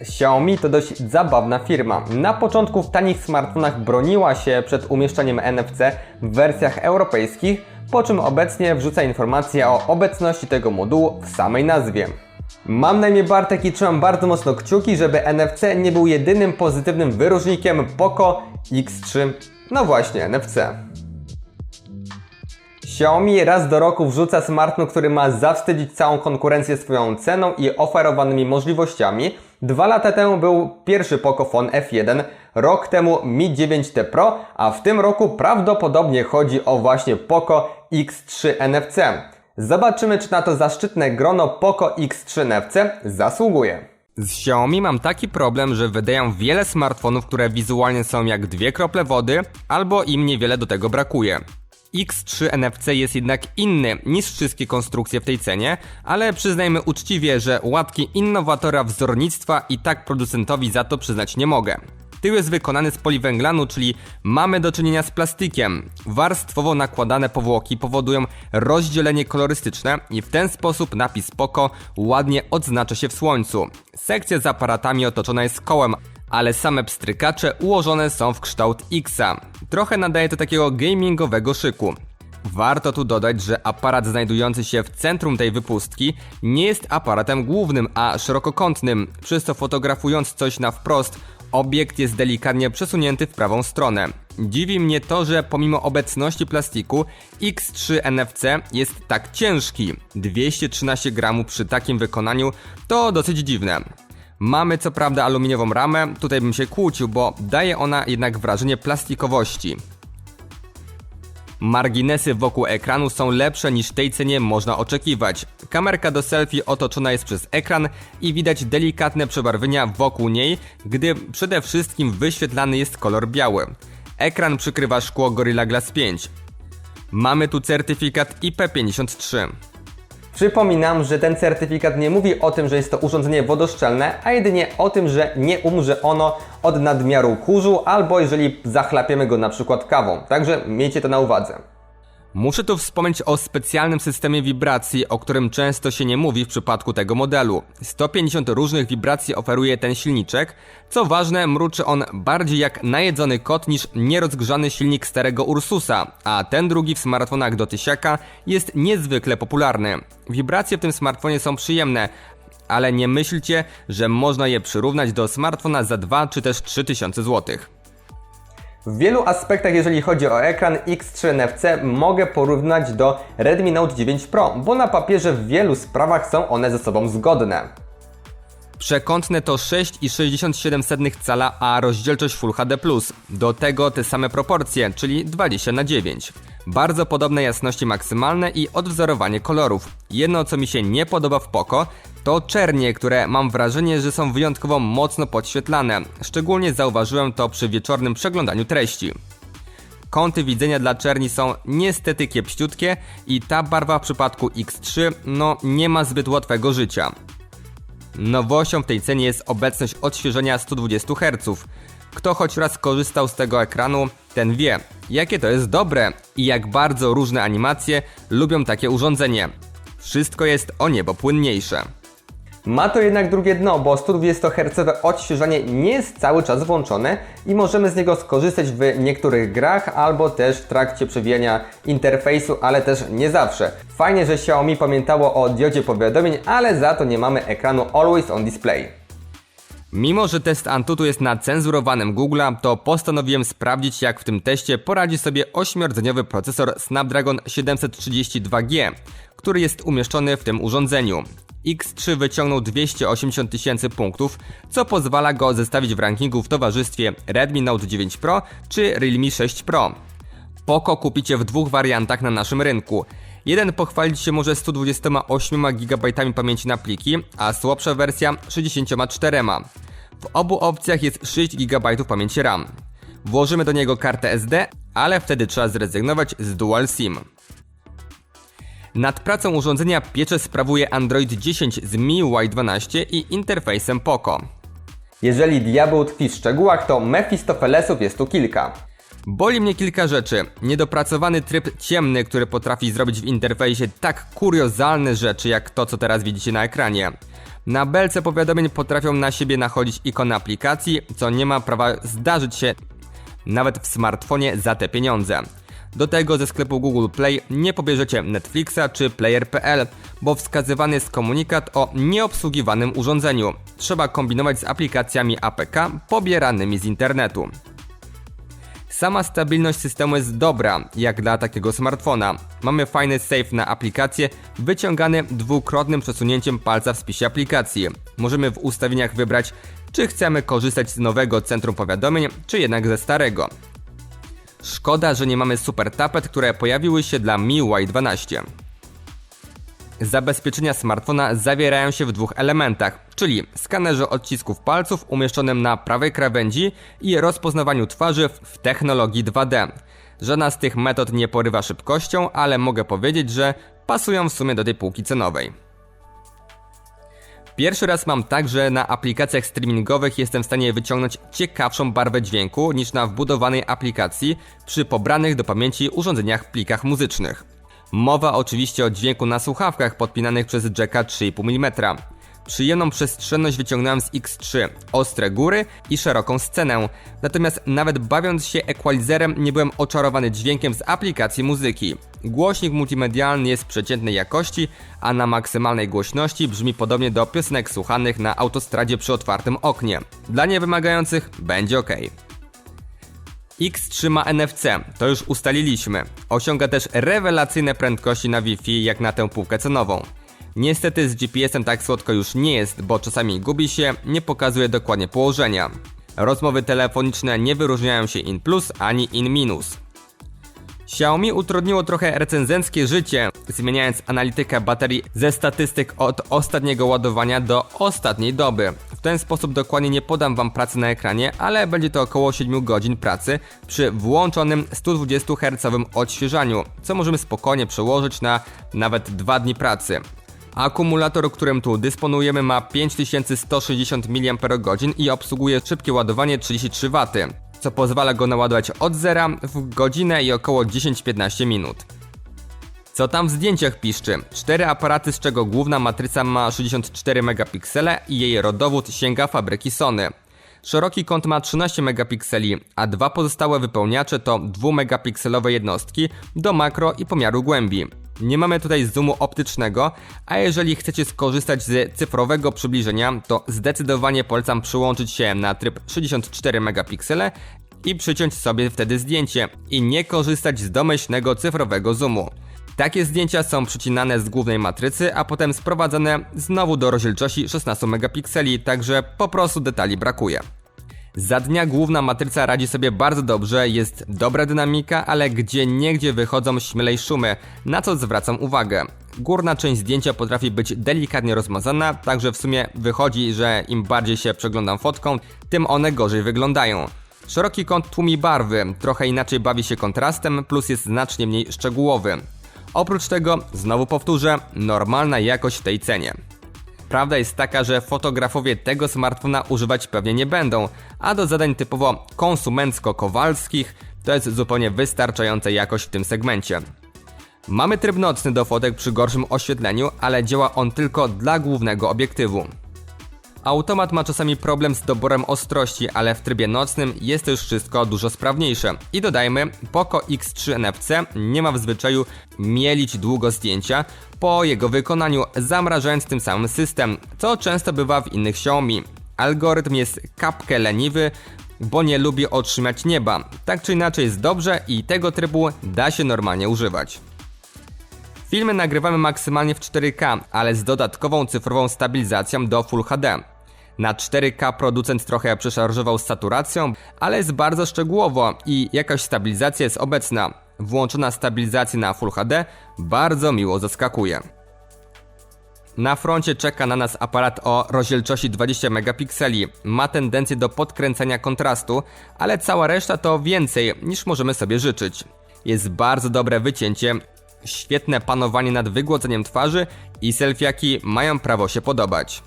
Xiaomi to dość zabawna firma. Na początku w tanich smartfonach broniła się przed umieszczeniem NFC w wersjach europejskich, po czym obecnie wrzuca informacje o obecności tego modułu w samej nazwie. Mam na imię Bartek i trzymam bardzo mocno kciuki, żeby NFC nie był jedynym pozytywnym wyróżnikiem Poco X3. No właśnie, NFC. Xiaomi raz do roku wrzuca smartfon, który ma zawstydzić całą konkurencję swoją ceną i oferowanymi możliwościami. Dwa lata temu był pierwszy Pocophone F1, rok temu Mi 9T Pro, a w tym roku prawdopodobnie chodzi o właśnie Poco X3 NFC. Zobaczymy, czy na to zaszczytne grono Poco X3 NFC zasługuje. Z Xiaomi mam taki problem, że wydają wiele smartfonów, które wizualnie są jak dwie krople wody, albo im niewiele do tego brakuje. X3 NFC jest jednak inny niż wszystkie konstrukcje w tej cenie, ale przyznajmy uczciwie, że łatki innowatora wzornictwa i tak producentowi za to przyznać nie mogę. Tył jest wykonany z poliwęglanu, czyli mamy do czynienia z plastikiem. Warstwowo nakładane powłoki powodują rozdzielenie kolorystyczne i w ten sposób napis Poco ładnie odznacza się w słońcu. Sekcja z aparatami otoczona jest kołem, ale same pstrykacze ułożone są w kształt Xa. Trochę nadaje to takiego gamingowego szyku. Warto tu dodać, że aparat znajdujący się w centrum tej wypustki nie jest aparatem głównym, a szerokokątnym, przez co fotografując coś na wprost, obiekt jest delikatnie przesunięty w prawą stronę. Dziwi mnie to, że pomimo obecności plastiku X3 NFC jest tak ciężki. 213 gramów przy takim wykonaniu to dosyć dziwne. Mamy co prawda aluminiową ramę, tutaj bym się kłócił, bo daje ona jednak wrażenie plastikowości. Marginesy wokół ekranu są lepsze niż tej cenie można oczekiwać. Kamerka do selfie otoczona jest przez ekran i widać delikatne przebarwienia wokół niej, gdy przede wszystkim wyświetlany jest kolor biały. Ekran przykrywa szkło Gorilla Glass 5. Mamy tu certyfikat IP53. Przypominam, że ten certyfikat nie mówi o tym, że jest to urządzenie wodoszczelne, a jedynie o tym, że nie umrze ono od nadmiaru kurzu albo jeżeli zachlapiemy go na przykład kawą. Także miejcie to na uwadze. Muszę tu wspomnieć o specjalnym systemie wibracji, o którym często się nie mówi w przypadku tego modelu. 150 różnych wibracji oferuje ten silniczek. Co ważne, mruczy on bardziej jak najedzony kot niż nierozgrzany silnik starego Ursusa, a ten drugi w smartfonach do tysiaka jest niezwykle popularny. Wibracje w tym smartfonie są przyjemne, ale nie myślcie, że można je przyrównać do smartfona za 2 czy też 3000 złotych. W wielu aspektach, jeżeli chodzi o ekran X3 NFC, mogę porównać do Redmi Note 9 Pro, bo na papierze w wielu sprawach są one ze sobą zgodne. Przekątne to 6,67 cala, a rozdzielczość Full HD+. Do tego te same proporcje, czyli 20 na 9. Bardzo podobne jasności maksymalne i odwzorowanie kolorów. Jedno co mi się nie podoba w Poco, to czernie, które mam wrażenie, że są wyjątkowo mocno podświetlane. Szczególnie zauważyłem to przy wieczornym przeglądaniu treści. Kąty widzenia dla czerni są niestety kiepściutkie i ta barwa w przypadku X3 no nie ma zbyt łatwego życia. Nowością w tej cenie jest obecność odświeżenia 120 Hz. Kto choć raz korzystał z tego ekranu, ten wie, jakie to jest dobre i jak bardzo różne animacje lubią takie urządzenie. Wszystko jest o niebo płynniejsze. Ma to jednak drugie dno, bo 120 Hz odświeżanie nie jest cały czas włączone i możemy z niego skorzystać w niektórych grach albo też w trakcie przewijania interfejsu, ale też nie zawsze. Fajnie, że Xiaomi pamiętało o diodzie powiadomień, ale za to nie mamy ekranu Always on Display. Mimo, że test Antutu jest na cenzurowanym Google'a, to postanowiłem sprawdzić jak w tym teście poradzi sobie 8-rdzeniowy procesor Snapdragon 732G, który jest umieszczony w tym urządzeniu. X3 wyciągnął 280 tysięcy punktów, co pozwala go zestawić w rankingu w towarzystwie Redmi Note 9 Pro czy Realme 6 Pro. Poco kupicie w dwóch wariantach na naszym rynku. Jeden pochwalić się może 128 GB pamięci na pliki, a słabsza wersja 64. W obu opcjach jest 6 GB pamięci RAM. Włożymy do niego kartę SD, ale wtedy trzeba zrezygnować z Dual SIM. Nad pracą urządzenia pieczę sprawuje Android 10 z MIUI 12 i interfejsem Poco. Jeżeli diabeł tkwi w szczegółach, to Mefistofelesów jest tu kilka. Boli mnie kilka rzeczy. Niedopracowany tryb ciemny, który potrafi zrobić w interfejsie tak kuriozalne rzeczy jak to, co teraz widzicie na ekranie. Na belce powiadomień potrafią na siebie nachodzić ikony aplikacji, co nie ma prawa zdarzyć się nawet w smartfonie za te pieniądze. Do tego ze sklepu Google Play nie pobierzecie Netflixa czy Player.pl, bo wskazywany jest komunikat o nieobsługiwanym urządzeniu. Trzeba kombinować z aplikacjami APK pobieranymi z internetu. Sama stabilność systemu jest dobra, jak dla takiego smartfona. Mamy fajny save na aplikację, wyciągany dwukrotnym przesunięciem palca w spisie aplikacji. Możemy w ustawieniach wybrać, czy chcemy korzystać z nowego centrum powiadomień, czy jednak ze starego. Szkoda, że nie mamy super tapet, które pojawiły się dla MIUI 12. Zabezpieczenia smartfona zawierają się w dwóch elementach, czyli skanerze odcisków palców umieszczonym na prawej krawędzi i rozpoznawaniu twarzy w technologii 2D. Żadna z tych metod nie porywa szybkością, ale mogę powiedzieć, że pasują w sumie do tej półki cenowej. Pierwszy raz mam tak, że na aplikacjach streamingowych jestem w stanie wyciągnąć ciekawszą barwę dźwięku niż na wbudowanej aplikacji przy pobranych do pamięci urządzeniach plikach muzycznych. Mowa oczywiście o dźwięku na słuchawkach podpinanych przez jacka 3,5 mm. Przyjemną przestrzenność wyciągnąłem z X3, ostre góry i szeroką scenę. Natomiast nawet bawiąc się equalizerem nie byłem oczarowany dźwiękiem z aplikacji muzyki. Głośnik multimedialny jest przeciętnej jakości, a na maksymalnej głośności brzmi podobnie do piosenek słuchanych na autostradzie przy otwartym oknie. Dla niewymagających będzie ok. X3 ma NFC, to już ustaliliśmy. Osiąga też rewelacyjne prędkości na Wi-Fi jak na tę półkę cenową. Niestety z GPS-em tak słodko już nie jest, bo czasami gubi się, nie pokazuje dokładnie położenia. Rozmowy telefoniczne nie wyróżniają się in plus ani in minus. Xiaomi utrudniło trochę recenzenckie życie, zmieniając analitykę baterii ze statystyk od ostatniego ładowania do ostatniej doby. W ten sposób dokładnie nie podam Wam pracy na ekranie, ale będzie to około 7 godzin pracy przy włączonym 120 Hz odświeżaniu, co możemy spokojnie przełożyć na nawet 2 dni pracy. Akumulator, którym tu dysponujemy ma 5160 mAh i obsługuje szybkie ładowanie 33 W, co pozwala go naładować od zera w godzinę i około 10-15 minut. Co tam w zdjęciach piszczy? Cztery aparaty, z czego główna matryca ma 64 megapiksele i jej rodowód sięga fabryki Sony. Szeroki kąt ma 13 megapikseli, a dwa pozostałe wypełniacze to 2 megapikselowe jednostki do makro i pomiaru głębi. Nie mamy tutaj zoomu optycznego, a jeżeli chcecie skorzystać z cyfrowego przybliżenia, to zdecydowanie polecam przyłączyć się na tryb 64 megapiksele i przyciąć sobie wtedy zdjęcie i nie korzystać z domyślnego cyfrowego zoomu. Takie zdjęcia są przycinane z głównej matrycy, a potem sprowadzane znowu do rozdzielczości 16 megapikseli, także po prostu detali brakuje. Za dnia główna matryca radzi sobie bardzo dobrze, jest dobra dynamika, ale gdzie niegdzie wychodzą śmielej szumy, na co zwracam uwagę. Górna część zdjęcia potrafi być delikatnie rozmazana, także w sumie wychodzi, że im bardziej się przeglądam fotką, tym one gorzej wyglądają. Szeroki kąt tłumi barwy, trochę inaczej bawi się kontrastem, plus jest znacznie mniej szczegółowy. Oprócz tego, znowu powtórzę, normalna jakość w tej cenie. Prawda jest taka, że fotografowie tego smartfona używać pewnie nie będą, a do zadań typowo konsumencko-kowalskich to jest zupełnie wystarczająca jakość w tym segmencie. Mamy tryb nocny do fotek przy gorszym oświetleniu, ale działa on tylko dla głównego obiektywu. Automat ma czasami problem z doborem ostrości, ale w trybie nocnym jest to już wszystko dużo sprawniejsze. I dodajmy, Poco X3 NFC nie ma w zwyczaju mielić długo zdjęcia po jego wykonaniu, zamrażając tym samym system, co często bywa w innych Xiaomi. Algorytm jest kapkę leniwy, bo nie lubi otrzymać nieba. Tak czy inaczej jest dobrze i tego trybu da się normalnie używać. Filmy nagrywamy maksymalnie w 4K, ale z dodatkową cyfrową stabilizacją do Full HD. Na 4K producent trochę przeszarżował z saturacją, ale jest bardzo szczegółowo i jakaś stabilizacja jest obecna. Włączona stabilizacja na Full HD bardzo miło zaskakuje. Na froncie czeka na nas aparat o rozdzielczości 20 megapikseli. Ma tendencję do podkręcania kontrastu, ale cała reszta to więcej niż możemy sobie życzyć. Jest bardzo dobre wycięcie, świetne panowanie nad wygłodzeniem twarzy i selfiaki mają prawo się podobać.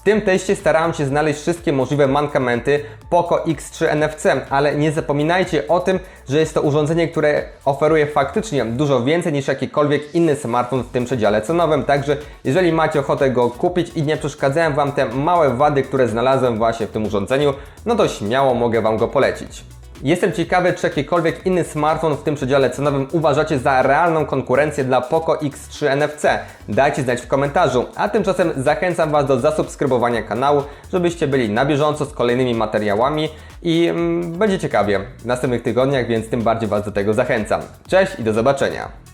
W tym teście starałem się znaleźć wszystkie możliwe mankamenty Poco X3 NFC, ale nie zapominajcie o tym, że jest to urządzenie, które oferuje faktycznie dużo więcej niż jakikolwiek inny smartfon w tym przedziale cenowym, także jeżeli macie ochotę go kupić i nie przeszkadzają Wam te małe wady, które znalazłem właśnie w tym urządzeniu, no to śmiało mogę Wam go polecić. Jestem ciekawy, czy jakikolwiek inny smartfon w tym przedziale cenowym uważacie za realną konkurencję dla Poco X3 NFC. Dajcie znać w komentarzu, a tymczasem zachęcam Was do zasubskrybowania kanału, żebyście byli na bieżąco z kolejnymi materiałami i mm, będzie ciekawie w następnych tygodniach, więc tym bardziej Was do tego zachęcam. Cześć i do zobaczenia!